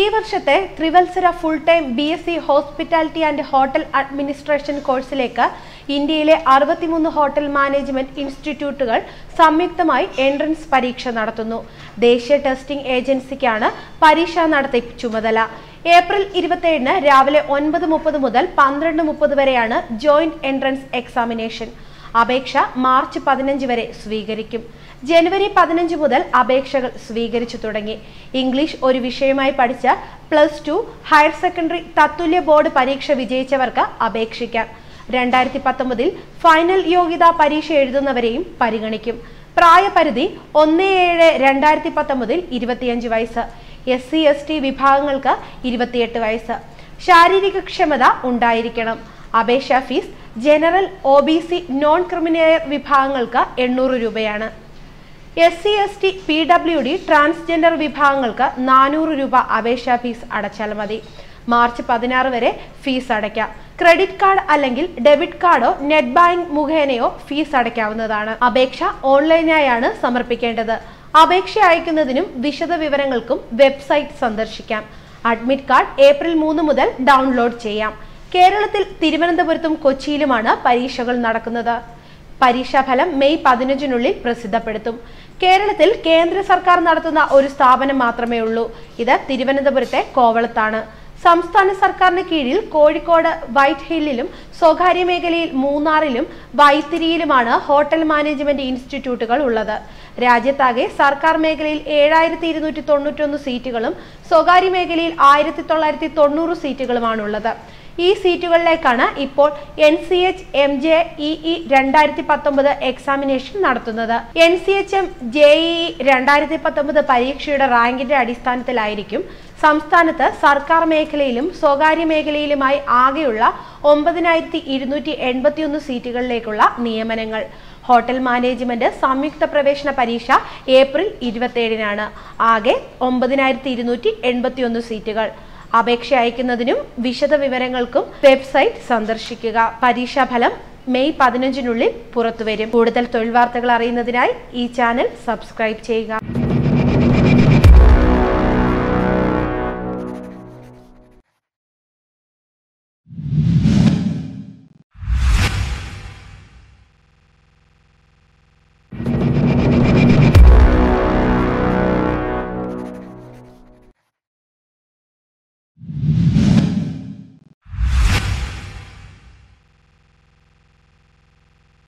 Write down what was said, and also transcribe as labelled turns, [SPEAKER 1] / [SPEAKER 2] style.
[SPEAKER 1] ഈ വർഷത്തെ ത്രിവത്സര full time B S C hospitality and hotel administration കോഴ്സിലേക്ക് ഇന്ത്യയിലെ അറുപത്തിമൂന്ന് ഹോട്ടൽ മാനേജ്മെന്റ് ഇൻസ്റ്റിറ്റ്യൂട്ടുകൾ സംയുക്തമായി എൻട്രൻസ് പരീക്ഷ നടത്തുന്നു. ദേശീയ ടെസ്റ്റിംഗ് ഏജൻസിക്കാണ് പരീക്ഷ നടത്തി ചുമതല. ഏപ്രിൽ ഇരുപത്തിയേഴിന് രാവിലെ ഒൻപത് മുപ്പത് മുതൽ പന്ത്രണ്ട് മുപ്പത് വരെയാണ് ജോയിന്റ് എൻട്രൻസ് എക്സാമിനേഷൻ അപേക്ഷ മാർച്ച് പതിനഞ്ച് വരെ സ്വീകരിക്കും. ജനുവരി പതിനഞ്ച് മുതൽ അപേക്ഷകൾ സ്വീകരിച്ചു തുടങ്ങി. ഇംഗ്ലീഷ് ഒരു വിഷയമായി പഠിച്ച പ്ലസ് ടു ഹയർ സെക്കൻഡറി തത്തുല്യ ബോർഡ് പരീക്ഷ വിജയിച്ചവർക്ക് അപേക്ഷിക്കാം. രണ്ടായിരത്തി പത്തൊമ്പതിൽ ഫൈനൽ യോഗ്യതാ പരീക്ഷ എഴുതുന്നവരെയും പരിഗണിക്കും. പ്രായപരിധി ഒന്ന് ഏഴ് രണ്ടായിരത്തി പത്തൊമ്പതിൽ ഇരുപത്തിയഞ്ച് വയസ്സ്. എസ് സി എസ് ടി വിഭാഗങ്ങൾക്ക് ഇരുപത്തിയെട്ട് വയസ്സ്. ശാരീരിക ക്ഷമത ഉണ്ടായിരിക്കണം. അപേക്ഷാ fees general O B C non criminal വിഭാഗങ്ങൾക്ക് എണ്ണൂറ് രൂപയാണ്. S C S T P W D transgender വിഭാഗങ്ങൾക്ക് നാനൂറ് രൂപ അപേക്ഷാ ഫീസ് അടച്ചാൽ മതി. മാർച്ച് പതിനാറ് വരെ ഫീസ് അടയ്ക്കാം. ക്രെഡിറ്റ് കാർഡ് അല്ലെങ്കിൽ ഡെബിറ്റ് കാർഡോ നെറ്റ് ബാങ്ക് മുഖേനയോ ഫീസ് അടയ്ക്കാവുന്നതാണ്. അപേക്ഷ ഓൺലൈനായാണ് സമർപ്പിക്കേണ്ടത്. അപേക്ഷ അയക്കുന്നതിനും വിശദ വിവരങ്ങൾക്കും വെബ്സൈറ്റ് സന്ദർശിക്കാം. അഡ്മിറ്റ് കാർഡ് ഏപ്രിൽ മൂന്ന് മുതൽ ഡൗൺലോഡ് ചെയ്യാം. കേരളത്തിൽ തിരുവനന്തപുരത്തും കൊച്ചിയിലുമാണ് പരീക്ഷകൾ നടക്കുന്നത്. പരീക്ഷാഫലം മെയ് പതിനഞ്ചിനുള്ളിൽ പ്രസിദ്ധപ്പെടുത്തും. കേരളത്തിൽ കേന്ദ്ര സർക്കാർ നടത്തുന്ന ഒരു സ്ഥാപനം മാത്രമേ ഉള്ളൂ. ഇത് തിരുവനന്തപുരത്തെ കോവളത്താണ്. സംസ്ഥാന സർക്കാരിന് കീഴിൽ കോഴിക്കോട് വൈറ്റ് ഹില്ലിലും സ്വകാര്യ മേഖലയിൽ മൂന്നാറിലും വൈത്തിരിയിലുമാണ് ഹോട്ടൽ മാനേജ്മെന്റ് ഇൻസ്റ്റിറ്റ്യൂട്ടുകൾ ഉള്ളത്. രാജ്യത്താകെ സർക്കാർ മേഖലയിൽ ഏഴായിരത്തി ഇരുന്നൂറ്റി സീറ്റുകളും സ്വകാര്യ മേഖലയിൽ ആയിരത്തി തൊള്ളായിരത്തി തൊണ്ണൂറ് സീറ്റുകളുമാണുള്ളത്. ഈ സീറ്റുകളിലേക്കാണ് ഇപ്പോൾ N C H M J E E രണ്ടായിരത്തി പത്തൊമ്പത് എക്സാമിനേഷൻ നടത്തുന്നത്. N C H M J E രണ്ടായിരത്തി പത്തൊമ്പത് പരീക്ഷയുടെ റാങ്കിന്റെ അടിസ്ഥാനത്തിലായിരിക്കും സംസ്ഥാനത്ത് സർക്കാർ മേഖലയിലും സ്വകാര്യ മേഖലയിലുമായി ആകെയുള്ള ഒമ്പതിനായിരത്തി ഇരുന്നൂറ്റി എൺപത്തിയൊന്ന് സീറ്റുകളിലേക്കുള്ള നിയമനങ്ങൾ. ഹോട്ടൽ മാനേജ്മെന്റ് സംയുക്ത പ്രവേശന പരീക്ഷ ഏപ്രിൽ ഇരുപത്തിയേഴിനാണ്. ആകെ ഒമ്പതിനായിരത്തി ഇരുന്നൂറ്റി എൺപത്തിയൊന്ന് സീറ്റുകൾ. അപേക്ഷ അയക്കുന്നതിനും വിശദ വിവരങ്ങൾക്കും വെബ്സൈറ്റ് സന്ദർശിക്കുക. പരീക്ഷാഫലം മെയ് പതിനഞ്ചിനുള്ളിൽ പുറത്തുവരും. കൂടുതൽ തൊഴിൽ വാർത്തകൾ അറിയുന്നതിനായി ഈ ചാനൽ സബ്സ്ക്രൈബ് ചെയ്യുക.